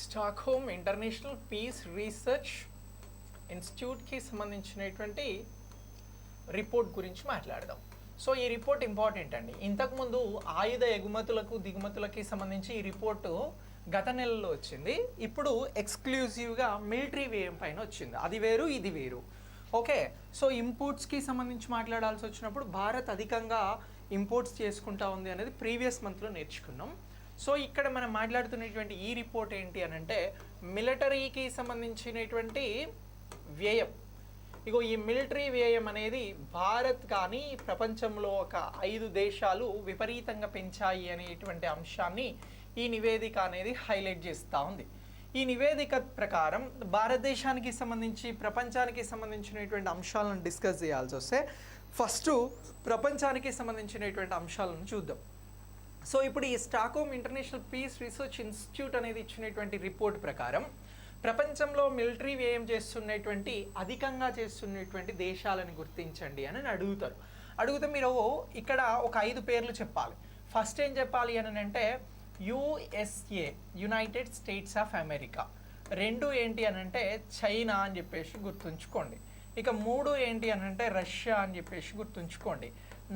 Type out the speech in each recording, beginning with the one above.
Stockholm International Peace research ఇన్స్టిట్యూట్కి సంబంధించినటువంటి report గురించి మాట్లాడదాం. సో ఈ రిపోర్ట్ ఇంపార్టెంట్ అండి. ఇంతకుముందు ఆయుధ ఎగుమతులకు దిగుమతులకి సంబంధించి ఈ రిపోర్టు గత నెలలో వచ్చింది. ఇప్పుడు ఎక్స్క్లూజివ్గా మిలిటరీ వ్యయం పైన వచ్చింది. అది వేరు ఇది వేరు. ఓకే? సో ఇంపోర్ట్స్కి సంబంధించి మాట్లాడాల్సి వచ్చినప్పుడు భారత్ అధికంగా ఇంపోర్ట్స్ చేసుకుంటా ఉంది అనేది ప్రీవియస్ మంత్లో నేర్చుకున్నాం. సో ఇక్కడ మనం మాట్లాడుతున్నటువంటి ఈ రిపోర్ట్ ఏంటి అని అంటే మిలిటరీకి సంబంధించినటువంటి వ్యయం. ఇగో ఈ మిలిటరీ వ్యయం అనేది భారత్ కానీ ప్రపంచంలో ఒక ఐదు దేశాలు విపరీతంగా పెంచాయి అనేటువంటి అంశాన్ని ఈ నివేదిక అనేది హైలైట్ చేస్తూ ఉంది. ఈ నివేదిక ప్రకారం భారతదేశానికి సంబంధించి ప్రపంచానికి సంబంధించినటువంటి అంశాలను డిస్కస్ చేయాల్సి వస్తే ఫస్ట్ ప్రపంచానికి సంబంధించినటువంటి అంశాలను చూద్దాం. సో ఇప్పుడు ఈ Stockholm International Peace Research Institute అనేది ఇచ్చినటువంటి రిపోర్ట్ ప్రకారం ప్రపంచంలో మిలిటరీ వ్యయం చేస్తున్నటువంటి అధికంగా చేస్తున్నటువంటి దేశాలను గుర్తించండి అని అడుగుతారు. అడిగితే మీరు ఇక్కడ ఒక ఐదు పేర్లు చెప్పాలి. ఫస్ట్ ఏం చెప్పాలి అని అంటే USA United States of America. రెండు ఏంటి అని అంటే చైనా అని చెప్పేసి గుర్తుంచుకోండి. ఇక మూడు ఏంటి అని అంటే రష్యా అని చెప్పేసి గుర్తుంచుకోండి.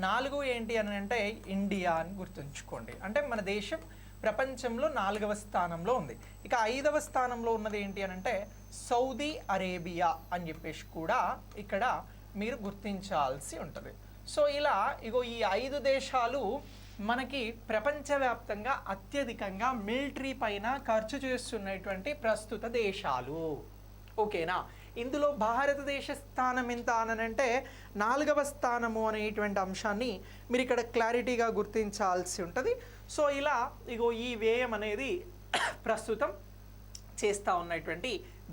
నాలుగు ఏంటి అని అంటే ఇండియా అని గుర్తుంచుకోండి. అంటే మన దేశం ప్రపంచంలో నాలుగవ స్థానంలో ఉంది. ఇక ఐదవ స్థానంలో ఉన్నది ఏంటి అని అంటే సౌదీ అరేబియా అని చెప్పేసి కూడా ఇక్కడ మీరు గుర్తించాల్సి ఉంటుంది. సో ఇలా ఇగో ఈ ఐదు దేశాలు మనకి ప్రపంచవ్యాప్తంగా అత్యధికంగా మిలిటరీ పైన ఖర్చు చేస్తున్నటువంటి ప్రస్తుత దేశాలు. ఓకేనా? ఇందులో భారతదేశ స్థానం ఎంత అనంటే నాలుగవ స్థానము అనేటువంటి అంశాన్ని మీరు ఇక్కడ క్లారిటీగా గుర్తించాల్సి ఉంటుంది. సో ఇలా ఇగో ఈ వ్యయం అనేది ప్రస్తుతం చేస్తూ ఉన్నటువంటి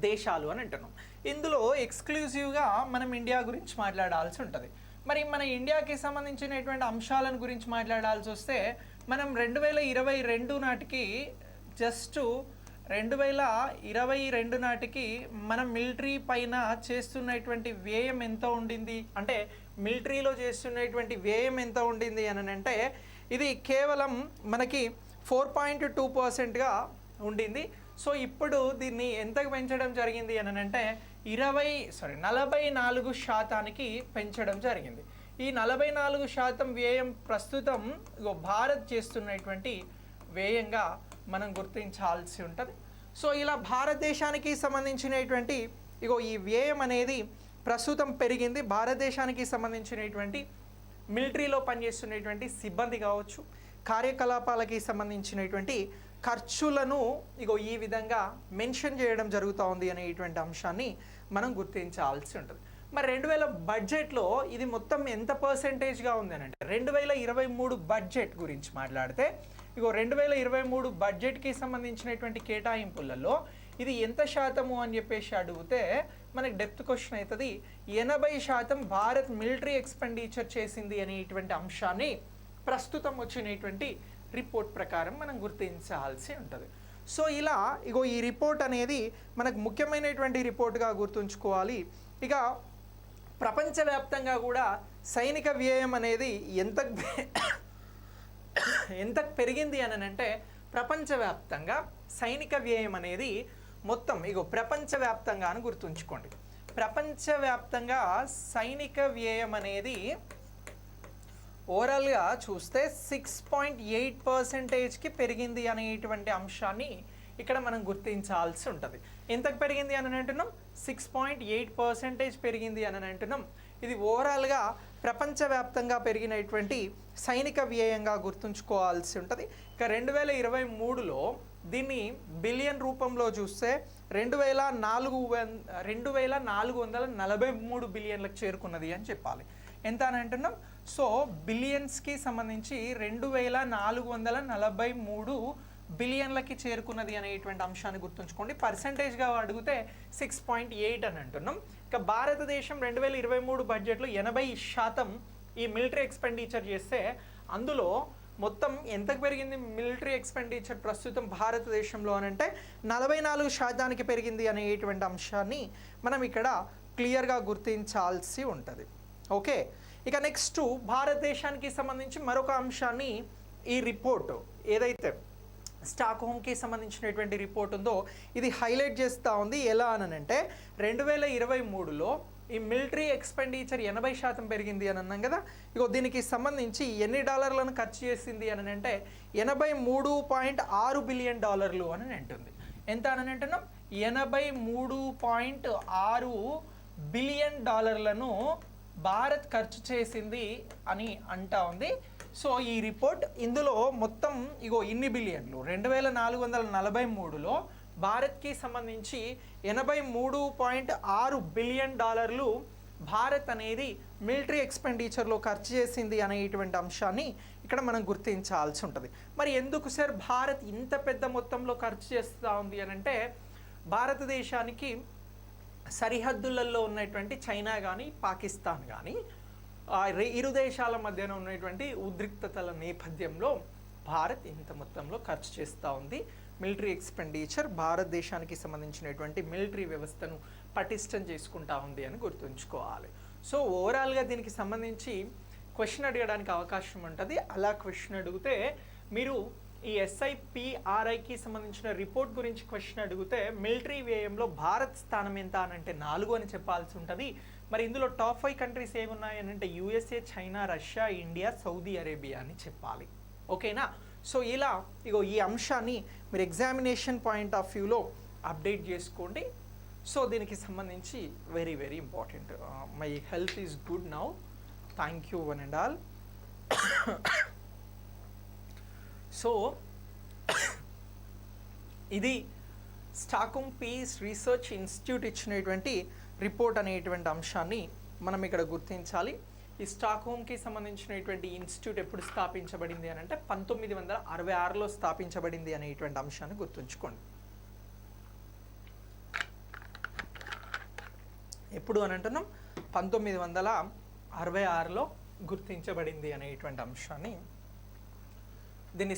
దేశాలు అని అంటున్నాం. ఇందులో ఎక్స్క్లూజివ్గా మనం ఇండియా గురించి మాట్లాడాల్సి ఉంటుంది. మరి మన ఇండియాకి సంబంధించినటువంటి అంశాలను గురించి మాట్లాడాల్సి వస్తే మనం రెండు వేల ఇరవై రెండు నాటికి జస్ట్ రెండు వేల ఇరవై రెండు నాటికి మనం మిలిటరీ పైన చేస్తున్నటువంటి వ్యయం ఎంత ఉండింది? అంటే మిలిటరీలో చేస్తున్నటువంటి వ్యయం ఎంత ఉండింది అని అంటే ఇది కేవలం మనకి ఫోర్ పాయింట్ టూ పర్సెంట్గా ఉండింది. సో ఇప్పుడు దీన్ని ఎంతకు పెంచడం జరిగింది అని అంటే ఇరవై సారీ నలభై నాలుగు శాతానికి పెంచడం జరిగింది. ఈ నలభై నాలుగు శాతం వ్యయం ప్రస్తుతం భారత్ చేస్తున్నటువంటి వ్యయంగా మనం గుర్తించాల్సి ఉంటుంది. సో ఇలా భారతదేశానికి సంబంధించినటువంటి ఇగో ఈ వ్యయం అనేది ప్రస్తుతం పెరిగింది. భారతదేశానికి సంబంధించినటువంటి మిలిటరీలో పనిచేస్తున్నటువంటి సిబ్బంది కావచ్చు కార్యకలాపాలకి సంబంధించినటువంటి ఖర్చులను ఇగో ఈ విధంగా మెన్షన్ చేయడం జరుగుతూ ఉంది అనేటువంటి అంశాన్ని మనం గుర్తించాల్సి ఉంటుంది. మరి రెండు వేల బడ్జెట్లో ఇది మొత్తం ఎంత పర్సెంటేజ్గా ఉంది అని అంటే రెండు వేల ఇరవై మూడు బడ్జెట్ గురించి మాట్లాడితే ఇగో రెండు వేల ఇరవై మూడు బడ్జెట్కి సంబంధించినటువంటి కేటాయింపులలో ఇది ఎంత శాతము అని చెప్పేసి అడిగితే మనకి డెప్త్ క్వశ్చన్ అవుతుంది. ఎనభై శాతం భారత్ మిలిటరీ ఎక్స్పెండిచర్ చేసింది అనేటువంటి అంశాన్ని ప్రస్తుతం వచ్చినటువంటి రిపోర్ట్ ప్రకారం మనం గుర్తించాల్సి ఉంటుంది. సో ఇలా ఇగో ఈ రిపోర్ట్ అనేది మనకు ముఖ్యమైనటువంటి రిపోర్ట్గా గుర్తుంచుకోవాలి. ఇక ప్రపంచవ్యాప్తంగా కూడా సైనిక వ్యయం అనేది ఎంత ఎంత పెరిగింది అని అంటే ప్రపంచవ్యాప్తంగా సైనిక వ్యయం అనేది మొత్తం ఇగో ప్రపంచవ్యాప్తంగా అని గుర్తుంచుకోండి. ప్రపంచవ్యాప్తంగా సైనిక వ్యయం అనేది ఓవరాల్గా చూస్తే సిక్స్ పాయింట్ ఎయిట్ పర్సెంటేజ్కి పెరిగింది అనేటువంటి అంశాన్ని ఇక్కడ మనం గుర్తించాల్సి ఉంటుంది. ఎంతకు పెరిగింది అని అంటున్నాం. సిక్స్ పాయింట్ ఎయిట్ పర్సెంటేజ్ పెరిగింది అని అంటున్నాం. ఇది ఓవరాల్గా ప్రపంచవ్యాప్తంగా పెరిగినటువంటి సైనిక వ్యయంగా గుర్తుంచుకోవాల్సి ఉంటుంది. ఇక రెండు వేల ఇరవై మూడులో దీన్ని బిలియన్ రూపంలో చూస్తే రెండు వేల నాలుగు రెండు వేల నాలుగు వందల నలభై మూడు బిలియన్లకు చేరుకున్నది అని చెప్పాలి. ఎంత అని అంటున్నాం? సో బిలియన్స్కి సంబంధించి రెండు వేల నాలుగు వందల నలభై మూడు బిలియన్లకి చేరుకున్నది అనేటువంటి అంశాన్ని గుర్తుంచుకోండి. పర్సంటేజ్గా అడిగితే సిక్స్ పాయింట్ ఎయిట్ అని అంటున్నాం. ఇక భారతదేశం రెండు వేల ఇరవై మూడు బడ్జెట్లో ఎనభై శాతం ఈ మిలిటరీ ఎక్స్పెండిచర్ చేస్తే అందులో మొత్తం ఎంతకు పెరిగింది మిలిటరీ ఎక్స్పెండిచర్ ప్రస్తుతం భారతదేశంలో అని అంటే నలభై నాలుగు శాతానికి పెరిగింది అనేటువంటి అంశాన్ని మనం ఇక్కడ క్లియర్గా గుర్తించాల్సి ఉంటుంది. ఓకే? ఇక నెక్స్ట్ భారతదేశానికి సంబంధించి మరొక అంశాన్ని ఈ రిపోర్ట్ ఏదైతే స్టాక్ హోమ్కి సంబంధించినటువంటి రిపోర్ట్ ఉందో ఇది హైలైట్ చేస్తూ ఉంది. ఎలా అని అంటే రెండు వేల ఇరవై మూడులో ఈ మిలిటరీ ఎక్స్పెండిచర్ ఎనభై శాతం పెరిగింది అని అన్నాం కదా. ఇగో దీనికి సంబంధించి ఎన్ని డాలర్లను ఖర్చు చేసింది అని అంటే ఎనభై మూడు పాయింట్ ఆరు బిలియన్ డాలర్లు అని అంటుంది. ఎంత అని అంటున్నాం? ఎనభై మూడు పాయింట్ ఆరు బిలియన్ డాలర్లను భారత్ ఖర్చు చేసింది అని అంటా ఉంది. సో ఈ రిపోర్ట్ ఇందులో మొత్తం ఇగో ఇన్ని బిలియన్లు. రెండు వేల నాలుగు వందల నలభై మూడులో భారత్కి సంబంధించి ఎనభై మూడు పాయింట్ ఆరు బిలియన్ డాలర్లు భారత్ అనేది మిలిటరీ ఎక్స్పెండిచర్లో ఖర్చు చేసింది అనేటువంటి అంశాన్ని ఇక్కడ మనం గుర్తించాల్సి ఉంటుంది. మరి ఎందుకు సార్ భారత్ ఇంత పెద్ద మొత్తంలో ఖర్చు చేస్తూ ఉంది అని అంటే భారతదేశానికి సరిహద్దులలో ఉన్నటువంటి చైనా కానీ పాకిస్తాన్ కానీ ఇరు దేశాల మధ్యన ఉన్నటువంటి ఉద్రిక్తతల నేపథ్యంలో భారత్ ఇంత మొత్తంలో ఖర్చు చేస్తూ ఉంది. మిలిటరీ ఎక్స్పెండిచర్ భారతదేశానికి సంబంధించినటువంటి మిలిటరీ వ్యవస్థను పటిష్టం చేసుకుంటా ఉంది అని గుర్తుంచుకోవాలి. సో ఓవరాల్గా దీనికి సంబంధించి క్వశ్చన్ అడగడానికి అవకాశం ఉంటుంది. అలా క్వశ్చన్ అడిగితే మీరు ఈ ఎస్ఐపిఆర్ఐకి సంబంధించిన రిపోర్ట్ గురించి క్వశ్చన్ అడిగితే మిలిటరీ వ్యయంలో భారత్ స్థానం ఎంత అని అంటే నాలుగు అని చెప్పాల్సి ఉంటుంది. మరి ఇందులో టాప్ ఫైవ్ కంట్రీస్ ఏమున్నాయి అని అంటే USA China Russia India Saudi Arabia అని చెప్పాలి. ఓకేనా సో ఇలా ఇగో ఈ అంశాన్ని మీరు ఎగ్జామినేషన్ పాయింట్ ఆఫ్ వ్యూలో అప్డేట్ చేసుకోండి. సో దీనికి సంబంధించి very very important my health is good now thank you one and all so ఇది స్టాకుమ్ పీస్ రీసెర్చ్ ఇన్స్టిట్యూట్ ఇచ్చినటువంటి రిపోర్ట్ అనేటువంటి అంశాన్ని మనం ఇక్కడ గుర్తించాలి. ఈ స్టాక్హోమ్కి సంబంధించినటువంటి ఇన్స్టిట్యూట్ ఎప్పుడు స్థాపించబడింది అని అంటే పంతొమ్మిది వందల అరవై ఆరులో స్థాపించబడింది అనేటువంటి అంశాన్ని గుర్తుంచుకోండి. ఎప్పుడు అని అంటున్నాం? పంతొమ్మిది వందల అరవై ఆరులో గుర్తించబడింది అనేటువంటి అంశాన్ని దీన్ని